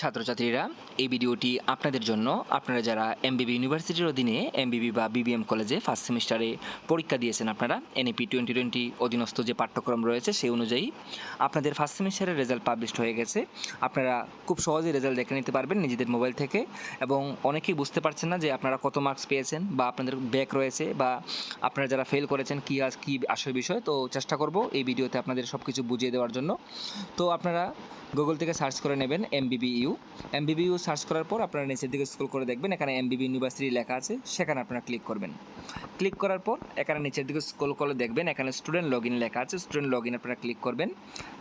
ছাত্রছাত্রীরা, এই ভিডিওটি আপনাদের জন্য। আপনারা যারা এমবিবি ইউনিভার্সিটির অধীনে এমবিবি বা বিবিএম কলেজে ফার্স্ট সেমিস্টারে পরীক্ষা দিয়েছেন আপনারা এনএপি টোয়েন্টি টোয়েন্টি অধীনস্থ যে পাঠ্যক্রম রয়েছে সেই অনুযায়ী আপনাদের ফার্স্ট সেমিস্টারের রেজাল্ট পাবলিশড হয়ে গেছে। আপনারা খুব সহজেই রেজাল্ট দেখে নিতে পারবেন নিজেদের মোবাইল থেকে এবং অনেকেই বুঝতে পারছেন না যে আপনারা কত মার্কস পেয়েছেন বা আপনাদের ব্যাক রয়েছে বা আপনারা যারা ফেল করেছেন কী আজ, কী আসল বিষয়। তো চেষ্টা করব এই ভিডিওতে আপনাদের সব কিছু বুঝিয়ে দেওয়ার জন্য। তো আপনারা গুগল থেকে সার্চ করে নেবেন এমবিবি ইউ এমবিবি ইউ সার্চ করার পর আপনারা নিচের দিকে স্ক্রল করে দেখবেন, এখানে এমবিবি ইউনিভার্সিটি লেখা আছে, সেখানে আপনারা ক্লিক করবেন। ক্লিক করার পর এখানে নিচের দিকে স্ক্রল করে দেখবেন, এখানে স্টুডেন্ট লগ ইন লেখা আছে স্টুডেন্ট লগ ইন আপনারা ক্লিক করবেন।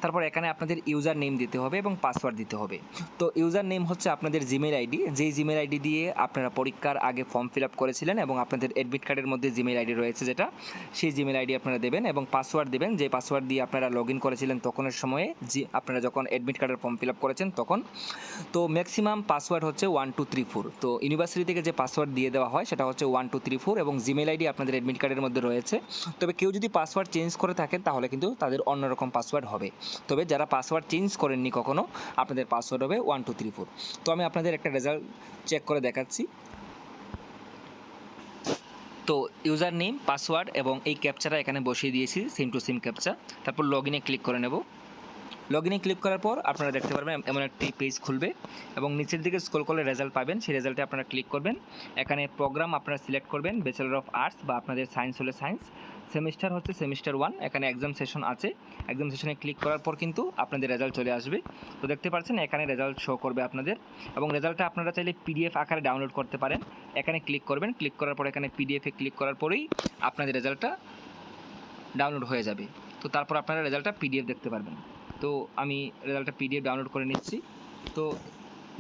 তারপর এখানে আপনাদের ইউজার নেম দিতে হবে এবং পাসওয়ার্ড দিতে হবে। তো ইউজার নেম হচ্ছে আপনাদের জিমেল আইডি যেই জিমেল আইডি দিয়ে আপনারা পরীক্ষার আগে ফর্ম ফিল আপ করেছিলেন এবং আপনাদের অ্যাডমিট কার্ডের মধ্যে জিমেল আইডি রয়েছে যেটা, সেই জিমেল আইডি আপনারা দেবেন এবং পাসওয়ার্ড দেবেন। যে পাসওয়ার্ড দিয়ে আপনারা লগ ইন করেছিলেন তখনের সময়ে জি আপনারা যখন অ্যাডমিট কার্ডের ফর্ম ফিল আপ করেছেন তখন তো ম্যাক্সিমাম পাসওয়ার্ড হচ্ছে ওয়ান টু থ্রি ফোর তো ইউনিভার্সিটি থেকে যে পাসওয়ার্ড দিয়ে দেওয়া হয়, সেটা হচ্ছে ওয়ান টু থ্রি ফোর এবং জিমেল আইডি আপনাদের অ্যাডমিট কার্ডের মধ্যে রয়েছে। তবে কেউ যদি পাসওয়ার্ড চেঞ্জ করে থাকেন, তাহলে কিন্তু তাদের অন্যরকম পাসওয়ার্ড হবে। তবে যারা পাসওয়ার্ড চেঞ্জ করেননি কখনো, আপনাদের পাসওয়ার্ড হবে ওয়ান টু থ্রি ফোর তো আমি আপনাদের একটা রেজাল্ট চেক করে দেখাচ্ছি। তো ইউজার নেম পাসওয়ার্ড এবং এই ক্যাপচাটা এখানে বসিয়ে দিয়েছি সিম টু সিম ক্যাপচা তারপর লগ ইনে ক্লিক করে নেব। লগ ইনে ক্লিক করার পর আপনারা দেখতে পারবেন এমন একটি পেজ খুলবে এবং নিচের দিকে স্ক্রল করলে রেজাল্ট পাবেন। সেই রেজাল্টে আপনারা ক্লিক করবেন। এখানে প্রোগ্রাম আপনারা সিলেক্ট করবেন ব্যাচেলর অফ আর্টস বা আপনাদের সায়েন্স হলে সায়েন্স সেমিস্টার হচ্ছে সেমিস্টার ওয়ান এখানে এক্সাম সেশন আছে। এক্সাম সেশনে ক্লিক করার পর কিন্তু আপনাদের রেজাল্ট চলে আসবে। তো দেখতে পাচ্ছেন, এখানে রেজাল্ট শো করবে আপনাদের এবং রেজাল্টটা আপনারা চাইলে পিডিএফ আকারে ডাউনলোড করতে পারেন। এখানে ক্লিক করবেন ক্লিক করার পর এখানে পিডিএফে ক্লিক করার পরেই আপনাদের রেজাল্টটা ডাউনলোড হয়ে যাবে। তো তারপর আপনারা রেজাল্টটা পিডিএফ দেখতে পারবেন। তো আমি রেজাল্টটা পিডিএফ ডাউনলোড করে নিচ্ছি। তো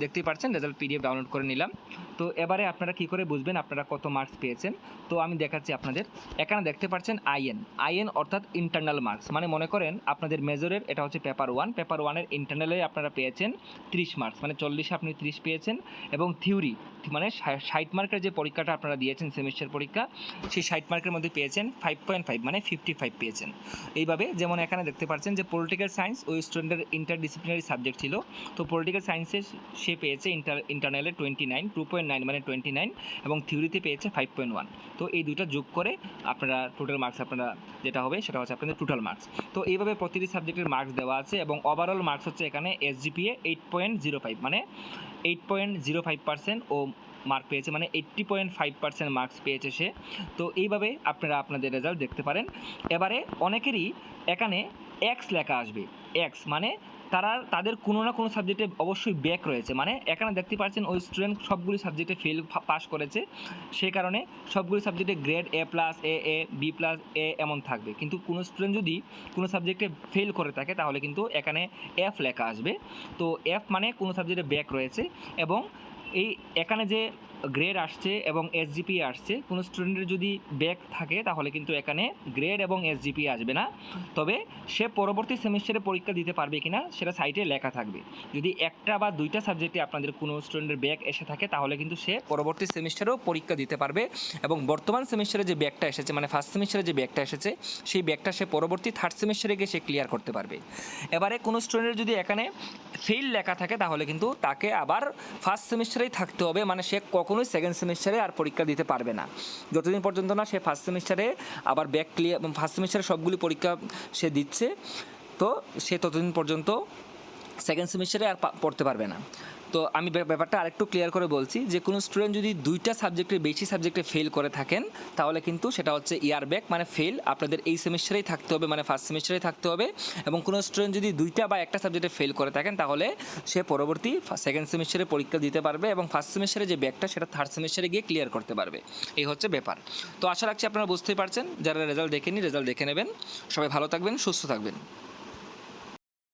দেখতেই পাচ্ছেন রেজাল্ট পিডিএফ ডাউনলোড করে নিলাম। তো এবারে আপনারা কি করে বুঝবেন, আপনারা কত মার্কস পেয়েছেন? তো আমি দেখাচ্ছি আপনাদের। এখানে দেখতে পাচ্ছেন আইএন আইএন অর্থাৎ ইন্টারনাল মার্কস মানে মনে করেন, আপনাদের মেজরের এটা হচ্ছে পেপার ওয়ান পেপার ওয়ানের ইন্টারনালে আপনারা পেয়েছেন ত্রিশ মার্কস মানে চল্লিশে আপনি ত্রিশ পেয়েছেন। এবং থিওরি মানে ষাট মার্কের যে পরীক্ষাটা আপনারা দিয়েছেন সেমিস্টার পরীক্ষা, সেই ষাট মার্কের মধ্যে পেয়েছেন ফাইভ পয়েন্ট ফাইভ মানে ফিফটি ফাইভ পেয়েছেন। এইভাবে যেমন এখানে দেখতে পাচ্ছেন যে পলিটিক্যাল সায়েন্স ওই স্টুডেন্টের ইন্টারডিসিপ্লিনারি সাবজেক্ট ছিল। তো পলিটিক্যাল সায়েন্সে সে পেয়েছে inter ইন্টারনালে twenty nine two point nine মানে টোয়েন্টি নাইন এবং থিওরিতে পেয়েছে ফাইভ পয়েন্ট ওয়ান তো এই দুটো যোগ করে আপনারা টোটাল মার্কস আপনারা যেটা হবে সেটা হচ্ছে আপনাদের টোটাল মার্কস তো এইভাবে প্রতিটি সাবজেক্টের মার্কস দেওয়া আছে এবং ওভারঅল মার্কস হচ্ছে এখানে SGPA eight point zero five মানে eight point zero five percent ও মার্ক পেয়েছে মানে eighty point five percent marks পেয়েছে সে। তো এইভাবে আপনারা আপনাদের রেজাল্ট দেখতে পারেন। এবারে অনেকেরই এখানে এক্স লেখা আসবে এক্স মানে তারা, তাদের কোনো না কোনো সাবজেক্টে অবশ্যই ব্যাক রয়েছে। মানে এখানে দেখতে পাচ্ছেন ওই স্টুডেন্ট সবগুলি সাবজেক্টে ফেল পাস করেছে। সেই কারণে সবগুলি সাবজেক্টে grade A plus A A B plus A এমন থাকবে। কিন্তু কোনো স্টুডেন্ট যদি কোনো সাবজেক্টে ফেল করে থাকে, তাহলে কিন্তু এখানে এফ লেখা আসবে। তো এফ মানে কোনো সাবজেক্টে ব্যাক রয়েছে এবং এই এখানে যে গ্রেড আসছে এবং এসজিপি আসছে। কোনো স্টুডেন্টের যদি ব্যাক থাকে, তাহলে কিন্তু এখানে গ্রেড এবং এসজিপি আসবে না। তবে সে পরবর্তী সেমিস্টারে পরীক্ষা দিতে পারবে কিনা, সেটা সাইটে লেখা থাকবে। যদি একটা বা দুইটা সাবজেক্টে আপনাদের কোনো স্টুডেন্টের ব্যাক এসে থাকে, তাহলে কিন্তু সে পরবর্তী সেমিস্টারেও পরীক্ষা দিতে পারবে। এবং বর্তমান সেমিস্টারে যে ব্যাকটা এসেছে মানে ফার্স্ট সেমিস্টারে যে ব্যাকটা এসেছে, সেই ব্যাকটা সে পরবর্তী থার্ড সেমিস্টারে গিয়ে সে ক্লিয়ার করতে পারবে। এবারে কোনো স্টুডেন্টের যদি এখানে ফেল লেখা থাকে, তাহলে কিন্তু তাকে আবার ফার্স্ট সেমিস্টারেই থাকতে হবে। মানে সে কখনোই সেকেন্ড সেমিস্টারে আর পরীক্ষা দিতে পারবে না। যতদিন পর্যন্ত না সে ফার্স্ট সেমিস্টারে আবার ব্যাক ক্লিয়ার ফার্স্ট সেমিস্টারে সবগুলি পরীক্ষা সে দিচ্ছে, তো সে ততদিন পর্যন্ত সেকেন্ড সেমিস্টারে আর পড়তে পারবে না। তো আমি ব্যাপ- ব্যাপারটা আরেকটু ক্লিয়ার করে বলছি যে কোনো স্টুডেন্ট যদি দুইটা সাবজেক্টে বেশি সাবজেক্টে ফেল করে থাকেন, তাহলে কিন্তু সেটা হচ্ছে ইয়ার ব্যাক মানে ফেল আপনাদের এই সেমিস্টারেই থাকতে হবে মানে ফার্স্ট সেমিস্টারেই থাকতে হবে। এবং কোনো স্টুডেন্ট যদি দুইটা বা একটা সাবজেক্টে ফেল করে থাকেন, তাহলে সে পরবর্তী সেকেন্ড সেমিস্টারে পরীক্ষা দিতে পারবে এবং ফার্স্ট সেমিস্টারে যে ব্যাকটা সেটা থার্ড সেমিস্টারে গিয়ে ক্লিয়ার করতে পারবে। এই হচ্ছে ব্যাপার। তো আশা রাখছি আপনারা বুঝতেই পারছেন। যারা রেজাল্ট দেখেনি রেজাল্ট দেখে নেবেন। সবাই ভালো থাকবেন, সুস্থ থাকবেন।